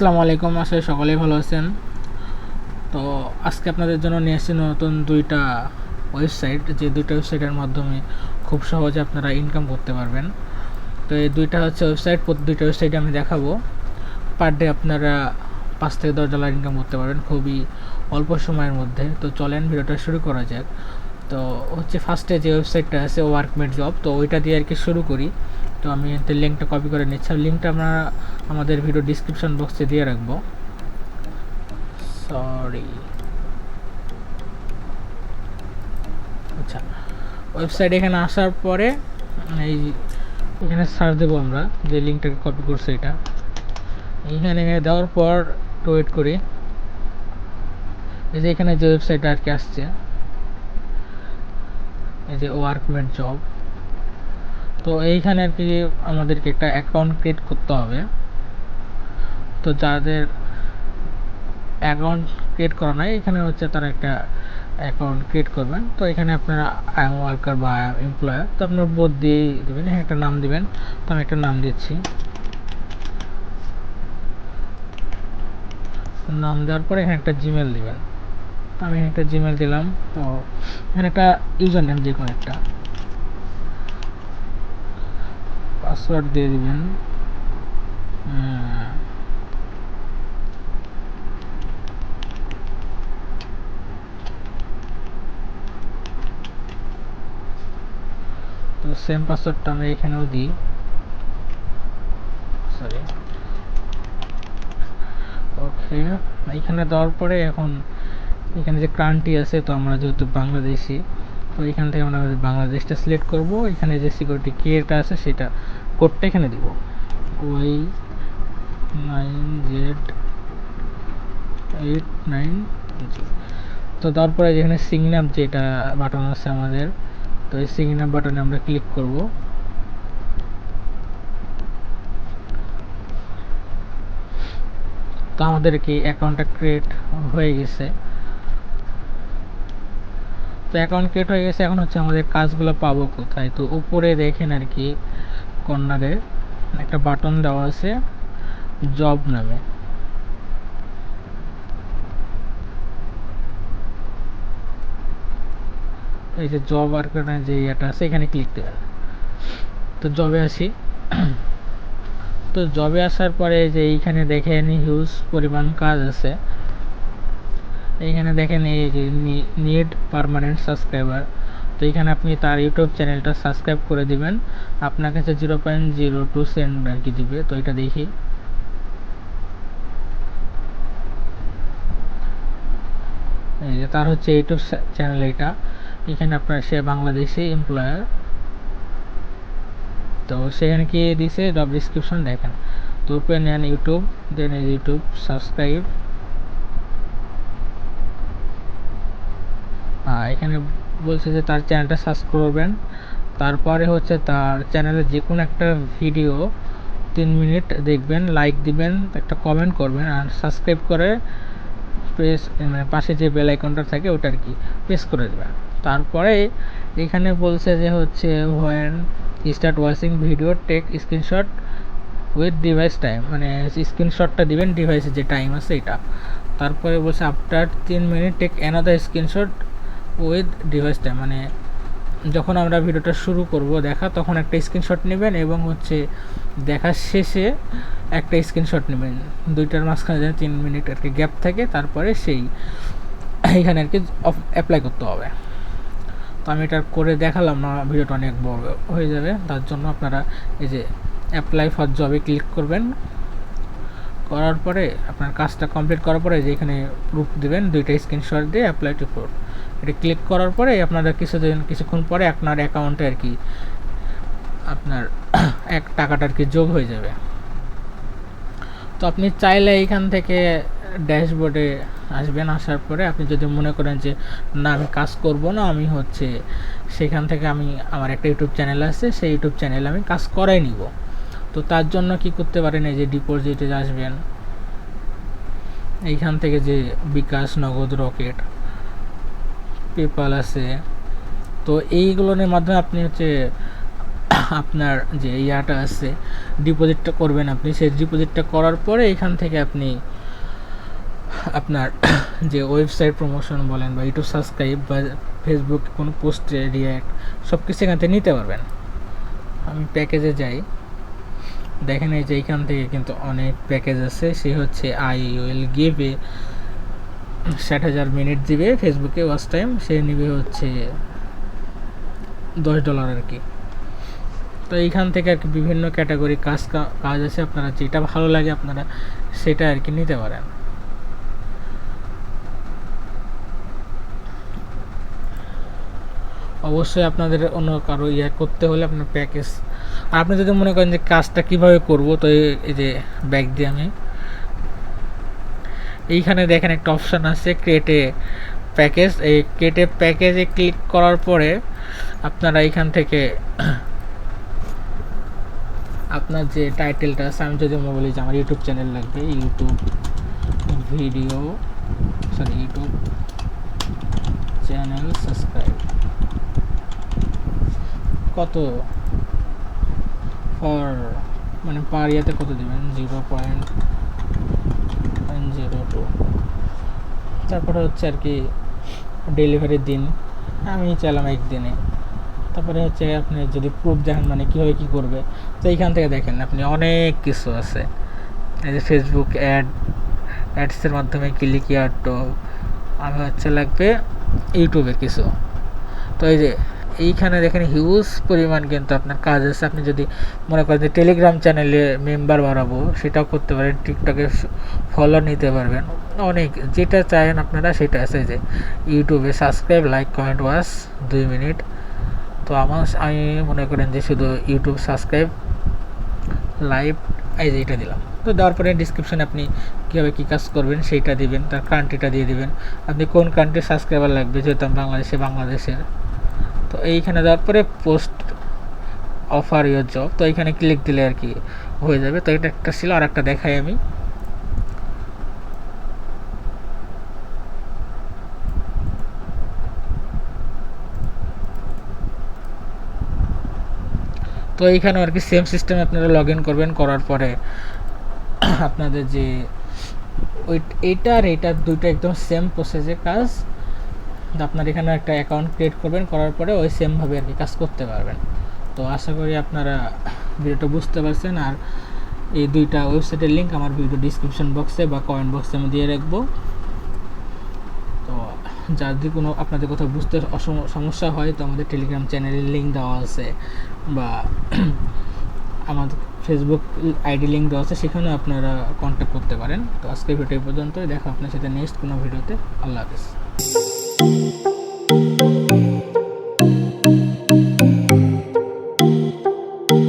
আসসালামু আলাইকুম আসলে সকলেই ভালো আছেন। তো আজকে আপনাদের জন্য নিয়ে এসেছি নতুন দুইটা ওয়েবসাইট, যে দুইটা ওয়েবসাইটের মাধ্যমে খুব সহজে আপনারা ইনকাম করতে পারবেন। তো এই দুইটা হচ্ছে ওয়েবসাইট, প্রতি দুইটা ওয়েবসাইটে আমি দেখাবো। পার ডে আপনারা পাঁচ থেকে দশ ডলার ইনকাম করতে পারবেন, খুবই অল্প সময়ের মধ্যে। তো চলেন ভিডিওটা শুরু করা যাক। তো হচ্ছে ফার্স্টে যে ওয়েবসাইটটা আছে ওয়ার্কমেট জব তো ওইটা দিয়ে আর কি শুরু করি। তো আমি এতে লিঙ্কটা কপি করে নিচ্ছি। লিঙ্কটা আমরা আমাদের ভিডিও ডিসক্রিপশন বক্সে দিয়ে রাখব। সরি আচ্ছা ওয়েবসাইট এখানে আসার পরে এই এখানে সার্চ দেবো আমরা, যে লিঙ্কটাকে কপি করছে এটা। এইখানে দেওয়ার পর একটু ওয়েট করি। এই যে এখানে যে ওয়েবসাইটটা আর কি আসছে। এই যে ওয়ার্কমেট জব তো এইখানে আর কি আমাদেরকে একটা অ্যাকাউন্ট ক্রিয়েট করতে হবে। তো যাদের অ্যাকাউন্ট ক্রিয়েট করা নাই, এখানে হচ্ছে তারা একটা অ্যাকাউন্ট ক্রিয়েট করবেন। তো এখানে আপনারা আই এম ওয়ার্কার বা আই এম এমপ্লয়ার তো আপনার বোধ দিয়ে দেবেন। হ্যাঁ একটা নাম দিবেন, তো আমি একটা নাম দিচ্ছি। নাম দেওয়ার পরে এখানে একটা জিমেল দিবেন। আমি একটা জিমেল দিলাম, তো এখানে একটা ইউজার নেম যে কোনো একটা। পাসওয়ার্ড দিয়ে দিবেন। তো সেম পাসওয়ার্ডটা আমরা এখানেও দিই। সরি ওকে এখানে দেওয়ার পরে এখন এখানে যে ক্রান্তি আছে, তো আমরা যেহেতু বাংলাদেশি, তো এখান থেকে আমরা বাংলাদেশটা সিলেক্ট করব। এখানে যে সিকিউরিটি কেটা আছে, সেটা কোডটা এখানে দিব। Y nine Z eight nine তো তারপরে যেখানে সিগনাপ যেটা বাটন আছে আমাদের, তো এই সিগনাপ বাটনে আমরা ক্লিক করব। তো আমাদের কি অ্যাকাউন্টটা ক্রিয়েট হয়ে গেছে? তো অ্যাকাউন্ট ক্রিয়েট হয়ে গেছে, এখন হচ্ছে আমাদের কাজগুলো পাবো কোথায়? তো উপরে দেখেন আর কি কর্নারে একটা বাটন দেওয়া আছে, জব নামে। এই যে জব ওয়ার্কার যে ইয়েটা আছে, এখানে ক্লিক দেবেন। তো জবে আসি। তো জবে আসার পরে যে এইখানে দেখেন হিউজ পরিমাণ কাজ আছে। এইখানে দেখেন এই যে নিড পারমানেন্ট সাবস্ক্রাইবার তো এখানে আপনি তার ইউটিউব চ্যানেলটা সাবস্ক্রাইব করে দিবেন। আপনার কাছে zero point zero two cent আর কি দিবে। তো এটা দেখি। এই যে তার হচ্ছে ইউটিউব চ্যানেল এটা। এখানে আপনার সে বাংলাদেশি এমপ্লয়ার তো সেখানে কি দিছে? জব ডিসক্রিপশন দেখেন। তো open an YouTube then YouTube subscribe এখানে বলছে যে তার চ্যানেলটা সার্চ করবেন। তারপরে হচ্ছে তার চ্যানেলে যে কোনো একটা ভিডিও তিন মিনিট দেখবেন লাইক দিবেন, একটা কমেন্ট করবেন আর সাবস্ক্রাইব করে প্রেস মানে পাশে যে বেল আইকনটা থাকে ওটা আর কি প্রেস করে দেবেন। তারপরে এখানে বলছে যে হচ্ছে when start watching video take screenshot with device time মানে স্ক্রিনশটটা দিবেন ডিভাইসে যে টাইম আছে এটা। তারপরে বলছে আফটার তিন minute take another screenshot with ডিভাইসটা মানে যখন আমরা ভিডিওটা শুরু করব দেখা, তখন একটা স্ক্রিনশট নেবেন এবং হচ্ছে দেখার শেষে একটা স্ক্রিনশট নেবেন। দুইটার মাঝখানে যেন তিন মিনিট আর কি গ্যাপ থাকে, তারপরে সেই এখানে আর কি অ্যাপ্লাই করতে হবে। তো আমি এটা করে দেখালাম না, ভিডিওটা অনেক বড় হয়ে যাবে, তার জন্য আপনারা এই যে অ্যাপ্লাই ফর জবে ক্লিক করবেন। করার পরে আপনার কাজটা কমপ্লিট করার পরে যে এখানে প্রুফ দেবেন, দুইটা স্ক্রিনশট দিয়ে অ্যাপ্লাই টু প্রুফ এটা ক্লিক করার পরে আপনারা কিছুদিন, কিছুক্ষণ পরে আপনার অ্যাকাউন্টে আর কি আপনার এক টাকাটা আর কি যোগ হয়ে যাবে। তো আপনি চাইলে এইখান থেকে ড্যাশবোর্ডে আসবেন, আসার পরে আপনি যদি মনে করেন যে, না, আমি কাজ করব না, আমি হচ্ছে সেখান থেকে আমি, আমার একটা ইউটিউব চ্যানেল আছে, সেই ইউটিউব চ্যানেলে আমি কাজ করাই নিব। তো তার জন্য কি করতে পারেন, এই যে ডিপোজিটে আসবেন। এইখান থেকে যে বিকাশ নগদ রকেট। পেপাল আছে, তো এইগুলোর মাধ্যমে আপনি হচ্ছে আপনার যে ইয়াটা আছে ডিপোজিটটা করবেন আপনি। সেই ডিপোজিটটা করার পরে এখান থেকে আপনি আপনার যে ওয়েবসাইট প্রমোশন বলেন বা ইউটিউব সাবস্ক্রাইব বা ফেসবুক কোনো পোস্টে রিয়াক্ট সব কিছু এখান থেকে নিতে পারবেন। আমি প্যাকেজে যাই। দেখেন এই যে এখান থেকে কিন্তু অনেক প্যাকেজ আছে। সে হচ্ছে আই উইল গিভ এ ষাট হাজার মিনিট দিবে ফেসবুকে ওয়াচ টাইম, সে নিবে হচ্ছে দশ ডলার আর কি। তো এইখান থেকে আর কি বিভিন্ন ক্যাটাগরি কাজ কাজ আছে, আপনারা যেটা ভালো লাগে আপনারা সেটা আর কি নিতে পারেন। অবশ্যই আপনাদের অন্য কারও ইয়ে করতে হলে আপনার প্যাকেজ আর আপনি যদি মনে করেন যে কাজটা কীভাবে করব, তো এই যে ব্যাগ দিয়ে আমি এইখানে দেখেন একটা অপশান আছে ক্রেটে প্যাকেজ এই ক্রেটে প্যাকেজে ক্লিক করার পরে আপনারা এইখান থেকে আপনার যে টাইটেলটা আছে, আমি যদি আমি বলি যে আমার ইউটিউব চ্যানেল লাগবে YouTube video sorry YouTube channel subscribe কত? ফর মানে পার ইয়াতে কত দেবেন? জিরো পয়েন্ট টু তারপরে হচ্ছে আর কি ডেলিভারির দিন। আমি চাইলাম একদিনে। তারপরে হচ্ছে আপনি যদি প্রুফ দেখেন মানে কীভাবে কী করবে। তো এইখান থেকে দেখেন, আপনি অনেক কিছু আছে। এই যে ফেসবুক অ্যাড অ্যাডসের মাধ্যমে ক্লিক ইয়ার তো আমি হচ্ছে লাগবে ইউটিউবে কিছু। তো এই যে এইখানে দেখেন হিউজ পরিমাণ কিন্তু আপনার কাজ আছে। আপনি যদি মনে করেন যে টেলিগ্রাম চ্যানেলে মেম্বার বাড়াবো, সেটাও করতে পারেন টিকটকে ফলো নিতে পারবেন। অনেক, যেটা চান আপনারা সেটা আছে যে ইউটিউবে সাবস্ক্রাইব লাইক কমেন্ট ওয়াচ দুই মিনিট। তো আমার আমি মনে করেন যে শুধু ইউটিউব সাবস্ক্রাইব লাইভ এই যে এটা দিলাম। তো দেওয়ার পরে ডিসক্রিপশানে আপনি কীভাবে কী কাজ করবেন সেইটা দিবেন, তার কান্ট্রিটা দিয়ে দিবেন। আপনি কোন কান্ট্রির সাবস্ক্রাইবার লাগবে, যেহেতু বাংলাদেশে, বাংলাদেশের। তো এইখানে যাওয়ার পরে পোস্ট অফার ইয়োর জব তো এইখানে ক্লিক দিলে আর কি হয়ে যাবে। তো এটা একটা ছিল, আর একটা দেখাই আমি। তো এইখানে আর কি সেম সিস্টেমে আপনারা লগ ইন করবেন, করার পরে আপনাদের যে ওই এইটা আর এইটা দুইটা একদম সেম প্রসেসে কাজ। তো আপনার এখানে একটা অ্যাকাউন্ট ক্রিয়েট করবেন, করার পরে ওই সেমভাবে আর কি কাজ করতে পারবেন। তো আশা করি আপনারা ভিডিওটা বুঝতে পারছেন, আর এই দুইটা ওয়েবসাইটের লিঙ্ক আমার ভিডিও ডিসক্রিপশন বক্সে বা কমেন্ট বক্সে আমি দিয়ে রাখব। তো যদি কোনো আপনাদের কোথাও বুঝতে সমস্যা হয়, তো আমাদের টেলিগ্রাম চ্যানেলের লিঙ্ক দেওয়া আছে, বা আমাদের ফেসবুক আইডি লিঙ্ক দেওয়া আছে, সেখানেও আপনারা কন্ট্যাক্ট করতে পারেন। তো আজকের ভিডিও এই পর্যন্তই। দেখা আপনার সাথে নেক্সট কোনো ভিডিওতে আল্লাহ হাফিজ।